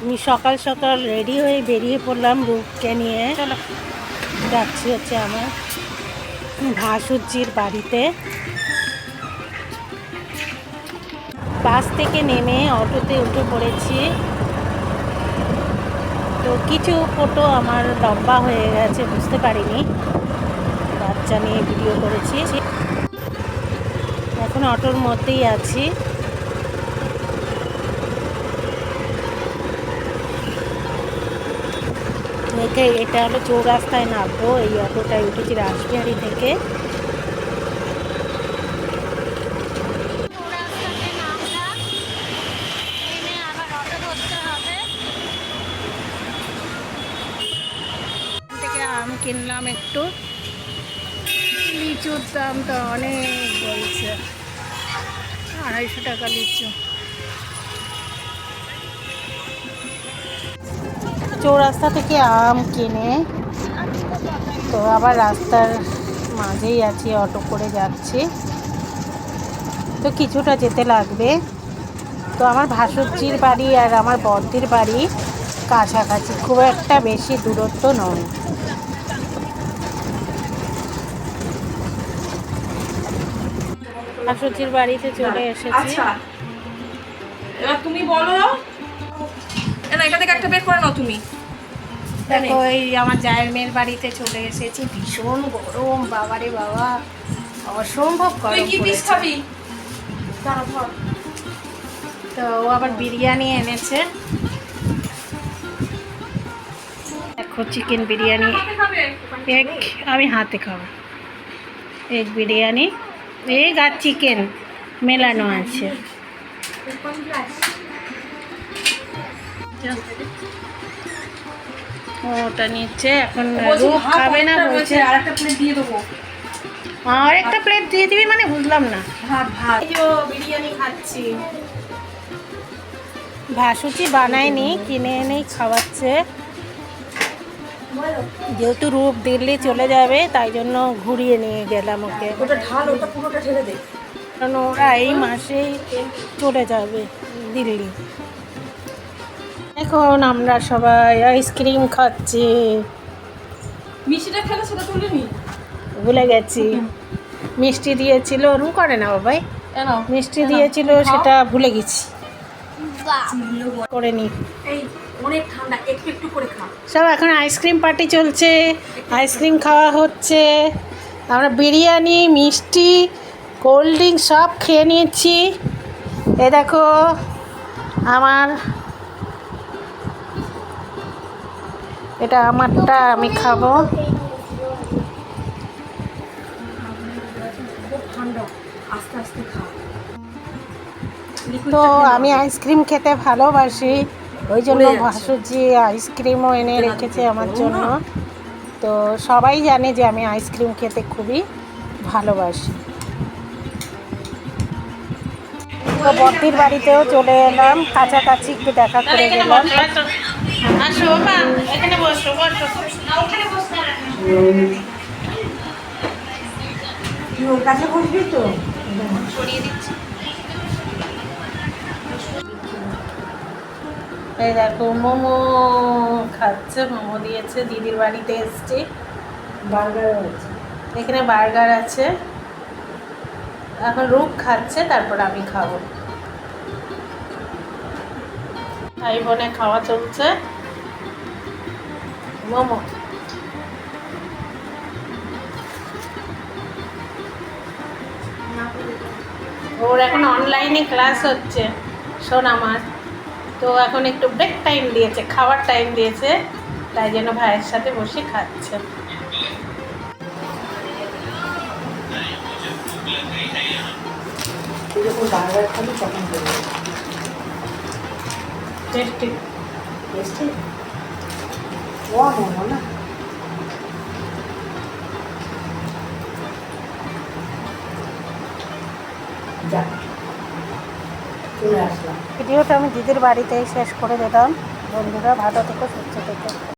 আমি সকাল সকাল রেডি হয়ে বেরিয়ে পড়লাম রূপকে নিয়ে। যাচ্ছি হচ্ছে আমার ভাসুজ্জির বাড়িতে। বাস থেকে নেমে অটোতে উঠে পড়েছি। তো কিছু ফটো আমার লম্বা হয়ে গেছে বুঝতে পারিনি। বাচ্চা নিয়ে ভিডিও করেছি। এখন অটোর মধ্যেই আছি। একে এটা হলো চৌরাস্তায় নামবো, এই অটোটায় উঠেছি রাসবিহারি থেকে। আম কিনলাম একটু। লিচুর দাম তো অনেক বলছে। আড়াইশো টাকা লিচু। চৌরাস্তা থেকে আম কিনে তো আবার রাস্তার মাঝেই আছি, অটো করে যাচ্ছি। তো কিছুটা যেতে লাগবে। তো আমার ভাসুরজির বাড়ি আর আমার বদ্দির বাড়ি কাছাকাছি, খুব একটা বেশি দূরত্ব নয়। ভাসুরজির বাড়িতে চলে এসেছি। আচ্ছা। এবার তুমি বলো। এটা থেকে একটা বের করে নাও তুমি। দেখো এই আমার জায়ের মেয়ের বাড়িতে চলে এসেছি। ভীষণ গরম বাবারে বাবা। অসম্ভব গরম। খাবি? তো ও আবার বিরিয়ানি এনেছে। দেখো চিকেন বিরিয়ানি এক আমি হাতে খাব। এক বিরিয়ানি এগ আর চিকেন মেলানো আছে। ওটা নিচ্ছে এখন রূপ খাবে না বলছে। আর একটা প্লেট দিয়ে দেবো। আর একটা প্লেট দিয়ে দিবি মানে বুঝলাম না। ভাত ভাত। এই যে বিরিয়ানি খাচ্ছি। ভাসুচি বানায়নি কিনে এনেই খাওয়াচ্ছে। যেহেতু রূপ দিল্লি চলে যাবে তাই জন্য ঘুরিয়ে নিয়ে গেলাম ওকে। ওটা ঢাল ওটা পুরোটা ঢেলে দে। কারণ ওরা এই মাসেই চলে যাবে দিল্লি। এখন আমরা সবাই আইসক্রিম খাচ্ছি। মিষ্টিটা খেলে সেটা তুলে নি? ভুলে গেছি। মিষ্টি দিয়েছিল ওরম করে না বাবাই মিষ্টি দিয়েছিল সেটা ভুলে গেছি। করে নি। এই অনেক ঠান্ডা একটু একটু করে খা সব এখন আইসক্রিম পার্টি চলছে। আইসক্রিম খাওয়া হচ্ছে। আমরা বিরিয়ানি মিষ্টি কোল্ড ড্রিঙ্ক সব খেয়ে নিয়েছি। এ দেখো আমার এটা আমারটা আমি খাব। তো আমি আইসক্রিম খেতে ভালোবাসি ওই জন্য ভাসুজি আইসক্রিমও এনে রেখেছে আমার জন্য। তো সবাই জানে যে আমি আইসক্রিম খেতে খুবই ভালোবাসি। তো বদ্দির বাড়িতেও চলে এলাম কাছাকাছি একটু দেখা করে গেলাম। আসো বাবা, এখানে বসো বসো। কাছে বসবি তো এই দেখো, মোমো খাচ্ছে, মোমো দিয়েছে, দিদির বাড়িতে এসছি। বার্গার এখানে বার্গার আছে। এখন রূপ খাচ্ছে, তারপর আমি খাব। ভাই বোনে খাওয়া চলছে। মোমো। ওর এখন অনলাইনে ক্লাস হচ্ছে, শোন আমার। তো এখন একটু ব্রেক টাইম দিয়েছে, খাওয়ার টাইম দিয়েছে, তাই জন্য ভাইয়ের সাথে বসে খাচ্ছে। যখন বার্গার খাবি তখন যা। চলে আসলাম। ভিডিওটা আমি দিদির বাড়িতেই শেষ করে দিলাম। বন্ধুরা ভালো থেকে সুস্থ থেকো।